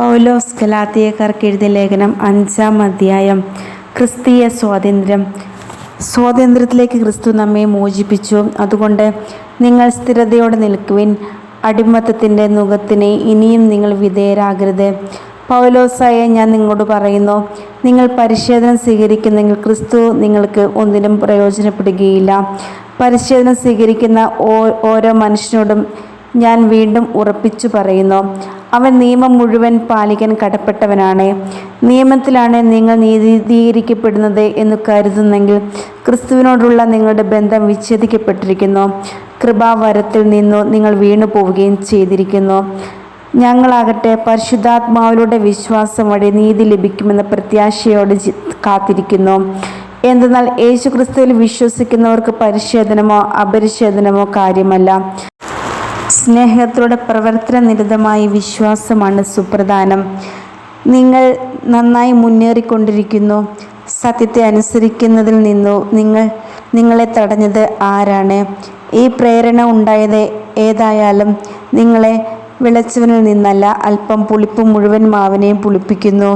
പൗലോസ് ഗലാത്തിയക്കാർക്ക് എഴുതിയ ലേഖനം അഞ്ചാം അധ്യായം. ക്രിസ്തീയ സ്വാതന്ത്ര്യം. സ്വാതന്ത്ര്യത്തിലേക്ക് ക്രിസ്തു നമ്മെ മോചിപ്പിച്ചു. അതുകൊണ്ട് നിങ്ങൾ സ്ഥിരതയോടെ നിൽക്കുവിൻ. അടിമത്തത്തിന്റെ മുഖത്തിനെ ഇനിയും നിങ്ങൾ വിധേയരാകരുത്. പൗലോസായ ഞാൻ നിങ്ങളോട് പറയുന്നു നിങ്ങൾ പരിശോധന സ്വീകരിക്കുന്നെങ്കിൽ ക്രിസ്തു നിങ്ങൾക്ക് ഒന്നിനും പ്രയോജനപ്പെടുകയില്ല. പരിശോധന സ്വീകരിക്കുന്ന ഓരോ മനുഷ്യനോടും ഞാൻ വീണ്ടും ഉറപ്പിച്ചു പറയുന്നു. അവൻ നിയമം മുഴുവൻ പാലിക്കാൻ കടപ്പെട്ടവനാണ്. നിയമത്തിലാണ് നിങ്ങൾ നീതീകരിക്കപ്പെടുന്നത് എന്ന് കരുതുന്നെങ്കിൽ ക്രിസ്തുവിനോടുള്ള നിങ്ങളുടെ ബന്ധം വിച്ഛേദിക്കപ്പെട്ടിരിക്കുന്നു. കൃപാവരത്തിൽ നിന്നു നിങ്ങൾ വീണു പോവുകയും ചെയ്തിരിക്കുന്നു. ഞങ്ങളാകട്ടെ പരിശുദ്ധാത്മാവിലൂടെ വിശ്വാസം വഴി നീതി ലഭിക്കുമെന്ന പ്രത്യാശയോട് കാത്തിരിക്കുന്നു. എന്തെന്നാൽ യേശു ക്രിസ്തുവിൽ വിശ്വസിക്കുന്നവർക്ക് പരിശോധനമോ അപരിശോധനമോ കാര്യമല്ല. സ്നേഹത്തോടെ പ്രവർത്തന നിരതമായ വിശ്വാസമാണ് സുപ്രധാനം. നിങ്ങൾ നന്നായി മുന്നേറിക്കൊണ്ടിരിക്കുന്നു. സത്യത്തെ അനുസരിക്കുന്നതിൽ നിന്നു നിങ്ങൾ നിങ്ങളെ തടഞ്ഞത് ആരാണ്? ഈ പ്രേരണ ഉണ്ടായത് ഏതായാലും നിങ്ങളെ വിളച്ചവനിൽ നിന്നല്ല അല്പം പുളിപ്പ് മുഴുവൻ മാവിനെയും പുളിപ്പിക്കുന്നു.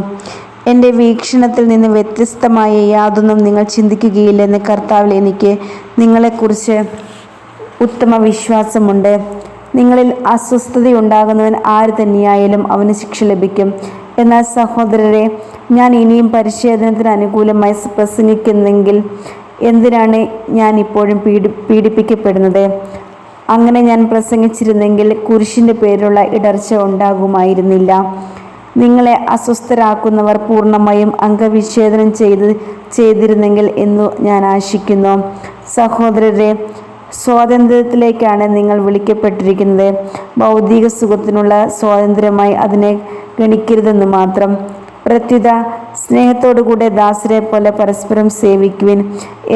എന്റെ വീക്ഷണത്തിൽ നിന്ന് വ്യത്യസ്തമായ യാതൊന്നും നിങ്ങൾ ചിന്തിക്കുകയില്ലെന്ന് കർത്താവിൽ എനിക്ക് നിങ്ങളെക്കുറിച്ച് ഉത്തമ വിശ്വാസമുണ്ട് നിങ്ങളിൽ അസ്വസ്ഥതയുണ്ടാകുന്നവൻ ആര് തന്നെയായാലും അവന് ശിക്ഷ ലഭിക്കും. എന്നാൽ സഹോദരരെ ഞാൻ ഇനിയും പരിശോധനത്തിന് അനുകൂലമായി പ്രസംഗിക്കുന്നെങ്കിൽ എന്തിനാണ് ഞാൻ ഇപ്പോഴും പീഡി പീഡിപ്പിക്കപ്പെടുന്നത്? അങ്ങനെ ഞാൻ പ്രസംഗിച്ചിരുന്നെങ്കിൽ കുരിശിന്റെ പേരിലുള്ള ഇടർച്ച ഉണ്ടാകുമായിരുന്നില്ല. നിങ്ങളെ അസ്വസ്ഥരാക്കുന്നവർ പൂർണമായും അംഗവിച്ഛേദനം ചെയ്ത് ചെയ്തിരുന്നെങ്കിൽ എന്നു ഞാൻ ആശിക്കുന്നു. സഹോദരരെ സ്വാതന്ത്ര്യത്തിലേക്കാണ് നിങ്ങൾ വിളിക്കപ്പെട്ടിരിക്കുന്നത്. ഭൗതിക സുഖത്തിനുള്ള സ്വാതന്ത്ര്യമായി അതിനെ ഗണിക്കരുതെന്ന് മാത്രം. പ്രത്യുത സ്നേഹത്തോടുകൂടെ ദാസരെ പോലെ പരസ്പരം സേവിക്കുവിൻ.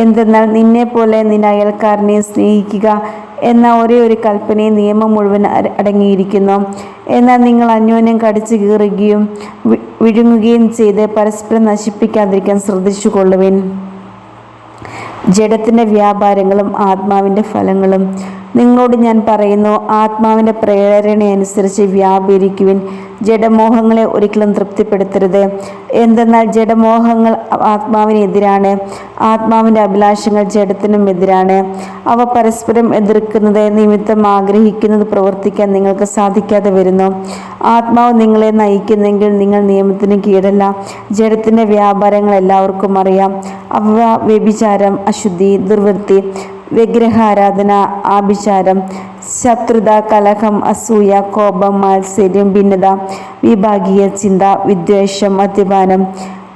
എന്തെന്നാൽ നിന്നെ പോലെ നിന്റെ അയൽക്കാരനെ സ്നേഹിക്കുക എന്ന ഒരേ ഒരു കൽപ്പനയെ നിയമം മുഴുവൻ അടങ്ങിയിരിക്കുന്നു. എന്നാൽ നിങ്ങൾ അന്യോന്യം കടിച്ചു കീറുകയും വിഴുങ്ങുകയും ചെയ്ത് പരസ്പരം നശിപ്പിക്കാതിരിക്കാൻ ശ്രദ്ധിച്ചു കൊള്ളുവിൻ ജഡത്തിന്റെ വ്യാപാരങ്ങളും ആത്മാവിന്റെ ഫലങ്ങളും. നിങ്ങളോട് ഞാൻ പറയുന്നു ആത്മാവിന്റെ പ്രേരണയനുസരിച്ച് വ്യാപരിക്കുവിൻ. ജഡമോഹങ്ങളെ ഒരിക്കലും തൃപ്തിപ്പെടുത്തരുത്. എന്തെന്നാൽ ജഡമോഹങ്ങൾ ആത്മാവിനെതിരാണ്. ആത്മാവിന്റെ അഭിലാഷങ്ങൾ ജഡത്തിനും എതിരാണ്. അവ പരസ്പരം എതിർക്കുന്നത് നിമിത്തം ആഗ്രഹിക്കുന്നത് പ്രവർത്തിക്കാൻ നിങ്ങൾക്ക് സാധിക്കാതെ വരുന്നു. ആത്മാവ് നിങ്ങളെ നയിക്കുന്നെങ്കിൽ നിങ്ങൾ നിയമത്തിന് കീഴല്ല. ജഡത്തിന്റെ വ്യാപാരങ്ങൾ എല്ലാവർക്കും അറിയാം. അവ വ്യഭിചാരം അശുദ്ധി ദുർവൃത്തി വിഗ്രഹാരാധന ആഭിചാരം ശത്രുത കലഹം അസൂയ കോപം മാത്സര്യം ഭിന്നത വിഭാഗീയ ചിന്ത വിദ്വേഷം മദ്യപാനം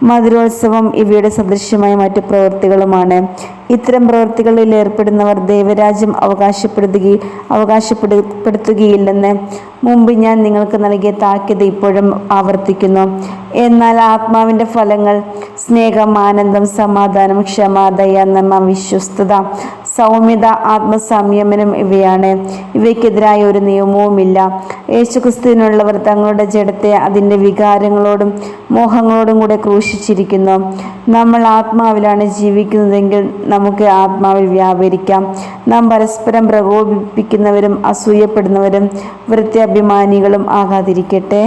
മധുരോത്സവം ഇവയുടെ സദൃശ്യമായ മറ്റു പ്രവൃത്തികളുമാണ്. ഇത്തരം പ്രവൃത്തികളിൽ ഏർപ്പെടുന്നവർ ദൈവരാജ്യം അവകാശപ്പെടുത്തുക അവകാശപ്പെടുത്തുകയില്ലെന്ന് മുമ്പ് ഞാൻ നിങ്ങൾക്ക് നൽകിയ താക്കീത് ഇപ്പോഴും ആവർത്തിക്കുന്നു. എന്നാൽ ആത്മാവിന്റെ ഫലങ്ങൾ സ്നേഹം ആനന്ദം സമാധാനം ക്ഷമ ദയ നന്മ വിശ്വസ്തത സൗമ്യത ആത്മസംയമനം ഇവയാണ്. ഇവയ്ക്കെതിരായ ഒരു നിയമവുമില്ല. യേശുക്രിസ്തുവിനുള്ളവർ തങ്ങളുടെ ജഡത്തെ അതിന്റെ വികാരങ്ങളോടും മോഹങ്ങളോടും കൂടെ ക്രൂശിച്ചിരിക്കുന്നു. നമ്മൾ ആത്മാവിലാണ് ജീവിക്കുന്നതെങ്കിൽ നമുക്ക് ആത്മാവിൽ വ്യാപരിക്കാം. നാം പരസ്പരം പ്രകോപിപ്പിക്കുന്നവരും അസൂയപ്പെടുന്നവരും വൃത്തി അഭിമാനികളും ആകാതിരിക്കട്ടെ.